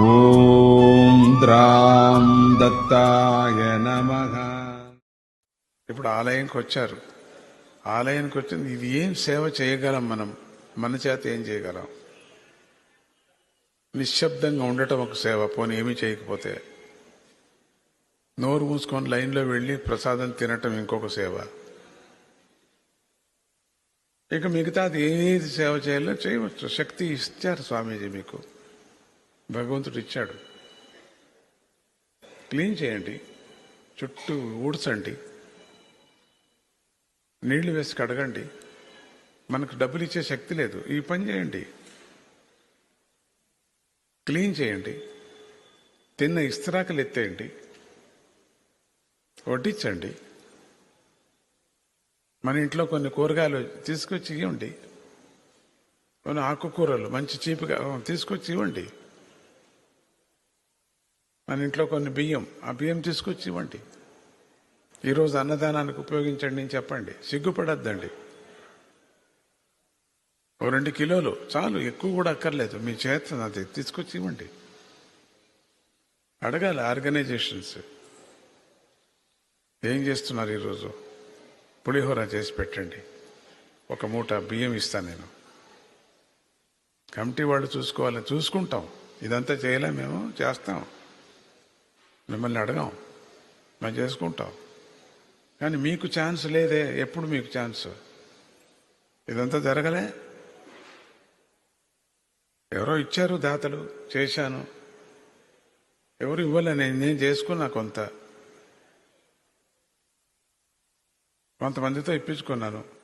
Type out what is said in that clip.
ఓం ద్రాం దత్తాయ నమ. ఇప్పుడు ఆలయంకి వచ్చారు. ఆలయానికి వచ్చింది ఇది ఏం సేవ చేయగలం మనం? మన చేత ఏం చేయగలం? నిశ్శబ్దంగా ఉండటం ఒక సేవ పోనీ ఏమీ చేయకపోతే. నోరు మూసుకొని లైన్లో వెళ్ళి ప్రసాదం తినటం ఇంకొక సేవ. ఇక మిగతాది ఏది సేవ చేయాలో చేయవచ్చు. శక్తి ఇచ్చారు స్వామీజీ మీకు. భగవంతుడు ఇచ్చాడు. క్లీన్ చేయండి చుట్టూ ఊడ్చండి నీళ్ళు వేసి కడగండి మనకు డబ్బులు ఇచ్చే శక్తి లేదు. ఈ పని చేయండి. క్లీన్ చేయండి తిన్న ఇస్త్రాకులు ఎత్తేయండి వడ్డించండి. మన ఇంట్లో కొన్ని కూరగాయలు తీసుకొచ్చి ఇవ్వండి. కొన్ని ఆకుకూరలు మంచి చీపుగా తీసుకొచ్చి ఇవ్వండి. మన ఇంట్లో కొన్ని బియ్యం ఆ బియ్యం తీసుకొచ్చి ఇవ్వండి. ఈరోజు అన్నదానానికి ఉపయోగించండి అని చెప్పండి. సిగ్గుపడద్దండి. ఓ రెండు కిలోలు చాలు ఎక్కువ కూడా అక్కర్లేదు. మీ చేత అది తీసుకొచ్చి ఇవ్వండి. అడగాలి ఆర్గనైజేషన్స్. ఏం చేస్తున్నారు ఈరోజు? పులిహోర చేసి పెట్టండి. ఒక మూట బియ్యం ఇస్తాను నేను. కమిటీ వాళ్ళు చూసుకోవాలి. చూసుకుంటాం. ఇదంతా చేయలేం మేము చేస్తాం. మిమ్మల్ని అడగాం. మేము చేసుకుంటాం. కానీ మీకు ఛాన్స్ లేదే. ఎప్పుడు మీకు ఛాన్స్? ఇదంతా జరగలే? ఎవరో ఇచ్చారు దాతలు చేశాను. ఎవరు ఇవ్వలే నేను నేను చేసుకున్నా కొంత. కొంతమందితో ఇప్పించుకున్నాను.